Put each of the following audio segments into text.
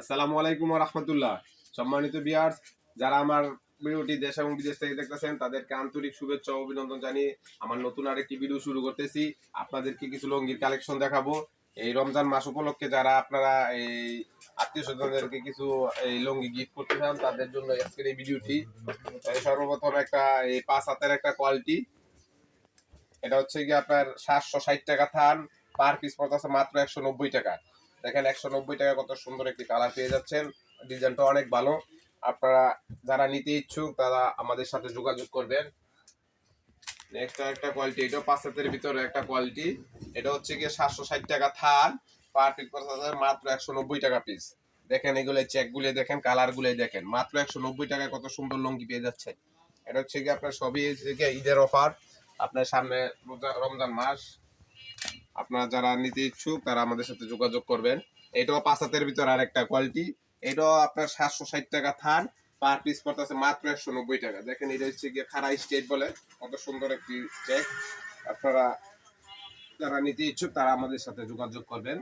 আসসালামু আলাইকুম রহমতুল্লাহ। সম্মানিত বিয়ার্স যারা আমার ভিডিওটি দেশ এবং বিদেশ থেকে দেখতেছেন, তাদেরকে আন্তরিক শুভেচ্ছা ও অভিনন্দন জানিয়ে আমার নতুন আরেকটি ভিডিও শুরু করতেছি। আপনাদেরকে কিছু লঙ্গির কালেকশন দেখাবো। এই রমজান মাস উপলক্ষে যারা আপনারা এই আত্মীয় স্বজনদেরকে কিছু এই লঙ্গি গিফট করতে চান, তাদের জন্য আজকের এই ভিডিওটি সর্বপ্রথম একটা এই পাঁচ হাতের একটা কোয়ালিটি এটা হচ্ছে কি আপনার সাতশো ষাট টাকা থান পার পিস পড়তেছে মাত্র একশো নব্বই টাকা। দেখেন একশো নব্বই টাকা কত সুন্দর একটি কালার পেয়ে যাচ্ছেন। ডিজাইনটা অনেক ভালো। আপনারা যারা নিতে ইচ্ছুক, তারা আমাদের সাথে যোগাযোগ করবেন। নেক্সট একটা কোয়ালিটি এটাও পাঁচ হাতের ভিতরে একটা কোয়ালিটি এটা হচ্ছে গিয়ে সাতশো ষাট টাকা থান পার পিস মাত্র একশো নব্বই টাকা পিস দেখেন, এগুলো চেকগুলো দেখেন কালারগুলো দেখেন। মাত্র একশো নব্বই টাকায় কত সুন্দর লঙ্গি পেয়ে যাচ্ছে। এটা হচ্ছে গিয়ে আপনার সবই ঈদের অফার আপনার সামনে রমজান মাস আপনারা যারা নিতে ইচ্ছুক, তারা আমাদের সাথে যোগাযোগ করবেন। এটাও পাঁচ হাতের ভিতর আরেকটা কোয়ালিটি এটাও আপনার সাতশো ষাট টাকা থান পার পিস পড়তেছে মাত্র একশো নব্বই টাকা। দেখেন এটা হচ্ছে গিয়ে খাড়া স্টেট বলে, কত সুন্দর একটি চেক আপনারা যারা নিতে ইচ্ছুক, তারা আমাদের সাথে যোগাযোগ করবেন।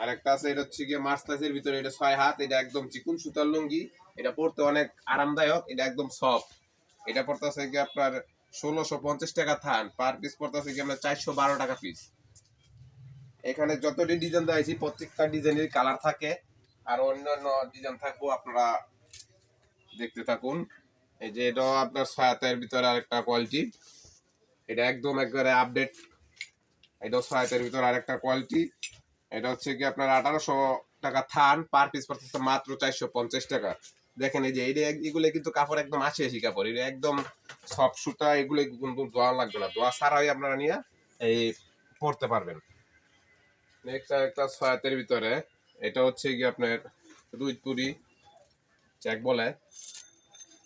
আর একটা আছে, এটা হচ্ছে গিয়ে মাস্টাসের ভিতরে, এটা ছয় হাত, এটা একদম চিকুন সুতার লুঙ্গি। এটা পড়তে অনেক আরামদায়ক, এটা একদম সফট এটা পড়তেছে গিয়ে আপনার ষোলোশো পঞ্চাশ টাকা থান। পার পিস পড়তেছে গিয়ে আপনার চারশো বারো টাকা পিস এখানে যতটি ডিজাইন দিয়েছি প্রত্যেকটা ডিজাইনের কালার থাকে। আর অন্যান্য ডিজাইন থাকব আপনারা দেখতে থাকুন। এই যে এটাও আপনার সহায়তার ভিতরে আরেকটা কোয়ালিটি এটা একদম একবারে আপডেট এটাও সহায়তার ভিতরে আরেকটা কোয়ালিটি এটা হচ্ছে কি আপনার আঠারোশো টাকা থান। পার পিস পড়তেছে মাত্র চারশো পঞ্চাশ টাকা। দেখেন এই যে এইটা এগুলো কিন্তু কাপড় একদম আসে আসি কাপড়। এটা একদম সফট সুতা, এগুলো কিন্তু দোয়া লাগবে না। দোয়া ছাড়াই আপনারা নিয়ে এই পড়তে পারবেন। নেক্সট একটা ছয়াতের ভিতরে, এটা হচ্ছে কি আপনার রুইতপুরি চেক বলে।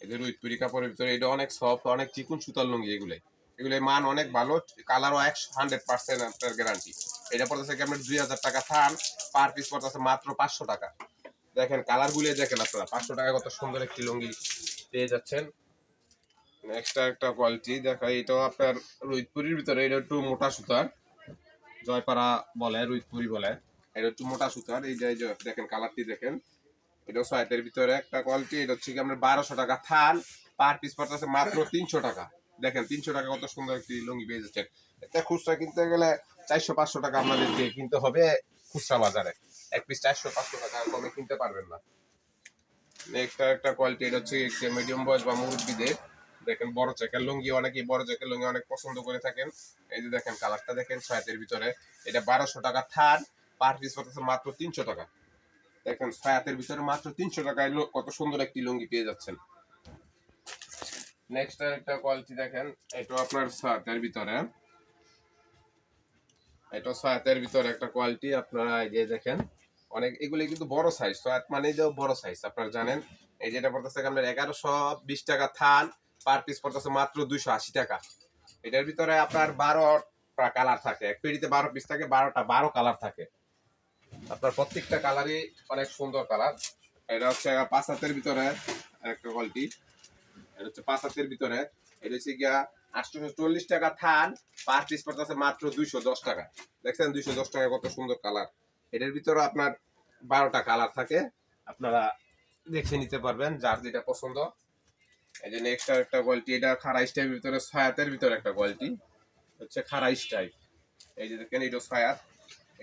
এই যে রুইতপুরি কাপড়ের ভিতরে, এটা অনেক সফট অনেক চিকুন সুতার লুঙ্গি এগুলো এগুলো মান অনেক ভালো কালারও একশো হান্ড্রেড পার্সেন্ট আপনার গ্যারান্টি এটা পড়তেছে কি আপনার দুই হাজার টাকা, থান পার পিস পড়তেছে মাত্র পাঁচশো টাকা। দেখেন কালার গুলিয়ে দেখেন আপনারা, পাঁচশো টাকা কত সুন্দর একটি লুঙ্গি পেয়ে যাচ্ছেন। নেক্সট একটা কোয়ালিটি দেখা এটাও আপনার রুইতপুরির ভিতরে, এটা একটু মোটা সুতার, জয়পাড়া বলে রুইতপুরি বলে। এটা একটু মোটা সুতার, এই যে দেখেন কালারটি দেখেন। এটাও ছয়টের ভিতরে একটা কোয়ালিটি এটা হচ্ছে কি আপনার বারোশো টাকা থান পার পিস পড়তেছে মাত্র তিনশো টাকা। দেখেন তিনশো টাকা কত সুন্দর একটি লুঙ্গি পেয়ে যাচ্ছেন। এটা খুচরা কিনতে গেলে চারশো পাঁচশো টাকা আপনাদেরকে কিনতে হবে খুচরা বাজারে। এক পিস চারশো, পাঁচশো টাকা কমে কিনতে পারবেন না। নেক্সট একটা কোয়ালিটি এটা হচ্ছে মিডিয়াম বয়স বা মুরব্বীদের। দেখেন বড় চেকের লুঙ্গি, অনেকেই বড় চেকের লুঙ্গি অনেক পছন্দ করে থাকেন। এই যে দেখেন কালারটা দেখেন ছয়াতের ভিতরে, এটা বারোশো টাকা থান পার পিস পড়তেছে মাত্র তিনশো টাকা। দেখেন ছয়াতের ভিতরে মাত্র তিনশো টাকায় কত সুন্দর একটি লুঙ্গি পেয়ে যাচ্ছেন। নেক্সট একটা কোয়ালিটি দেখেন এটা আপনার ছয়াতের ভিতরে। এটা ছয়াতের ভিতরে একটা কোয়ালিটি আপনারা এই যে দেখেন অনেক এগুলি কিন্তু বড় সাইজ ছয়াত মানে যে বড় সাইজ আপনারা জানেন? এই যেটা পড়তেছে আপনার এগারোশো বিশ টাকা থান পার পিস পড়তেছে মাত্র দুইশো আশি টাকা। এটার ভিতরে আপনার বারোটা কালার থাকে, এক পেটিতে বারো পিস থাকে, বারোটা বারো কালার থাকে। আপনার প্রত্যেকটা কালারই অনেক সুন্দর কালার এটা হচ্ছে পাঁচ হাতের ভিতরে একটা কোয়ালিটি এটা হচ্ছে পাঁচ হাতের ভিতরে। এটা হচ্ছে গিয়া আটশো চল্লিশ টাকা থান পার পিস পড়তেছে মাত্র দুইশো দশ টাকা। দেখছেন? দুইশো দশ টাকা কত সুন্দর কালার এটার ভিতরে আপনার বারোটা কালার থাকে। আপনারা দেখে নিতে পারবেন যার যেটা পছন্দ। এই যে নেক্সট একটা কোয়ালিটি এটা খারা স্টাইপের ভিতরে, ছয়াতের ভিতরে একটা কোয়ালিটি হচ্ছে খারা স্টাইপ এই যে দেখেন এটা ছয়াত।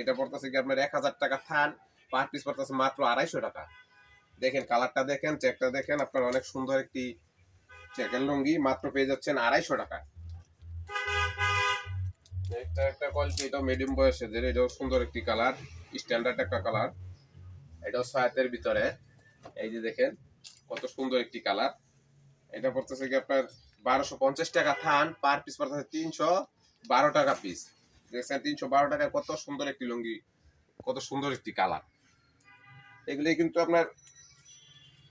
এটা পড়তেছে কি আপনার এক হাজার টাকা থান পার পিস পড়তেছে মাত্র আড়াইশো টাকা। দেখেন কালারটা দেখেন চেকটা দেখেন, আপনার অনেক সুন্দর একটি চেকের লুঙ্গি মাত্র পেয়ে যাচ্ছেন আড়াইশো টাকা নেক্সট একটা কোয়ালিটি এটাও মিডিয়াম বয়সেদের এটাও সুন্দর একটি কালার স্ট্যান্ডার্ড একটা কালার এটাও ছয়াতের ভিতরে, এই যে দেখেন, কত সুন্দর একটি কালার এটা পড়তেছে কি আপনার বারোশো পঞ্চাশ টাকা থান পার পিস পড়তেছে তিনশো বারো টাকা পিস দেখছেন, তিনশো বারো টাকায় কত সুন্দর একটি লুঙ্গি, কত সুন্দর একটি কালার এগুলি কিন্তু আপনার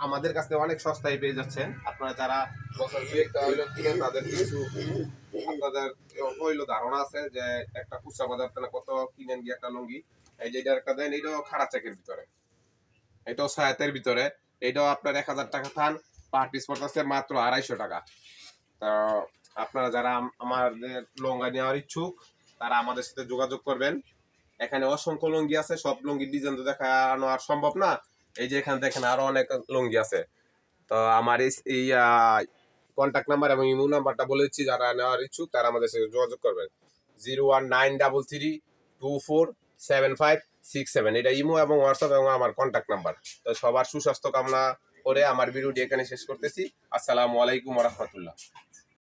আমাদের কাছে অনেক সস্তায় পেয়ে যাচ্ছেন। আপনারা যারা বছর দুয়েকটা হইল কিনেন তাদের কিছু আপনাদের হইল ধারণা আছে যে একটা খুচরা বাজার থেকে কত কিনেন গিয়ে একটা লুঙ্গি? এই যে এটা একটা দেন এটাও খাড়া চেকের ভিতরে। এটাও সহায়তের ভিতরে। এটাও আপনার এক হাজার টাকা থান পার পিস পড়তেছে মাত্র আড়াইশো টাকা। তো আপনারা যারা আমাদের লঙ্গা নেওয়ার ইচ্ছুক, তারা আমাদের সাথে যোগাযোগ করবেন। এখানে অসংখ্য লুঙ্গি আছে, সব লুঙ্গির ডিজাইন তো দেখানো আর সম্ভব না। এই যে এখানে দেখেন আরও অনেক লুঙ্গি আছে। তো আমার এই- কন্ট্যাক্ট নাম্বার এবং ইমো নাম্বারটা বলেছি যারা নেওয়ার ইচ্ছুক তারা আমাদের সাথে যোগাযোগ করবেন। Zero one nine double three two four seven five six seven. এটা ইমো এবং হোয়াটসঅ্যাপ এবং আমার কন্ট্যাক্ট নাম্বার তো সবার সুস্বাস্থ্য কামনা করে আমার ভিডিওটি এখানে শেষ করতেছি। আসসালামু আলাইকুম রহমতুল্লাহ।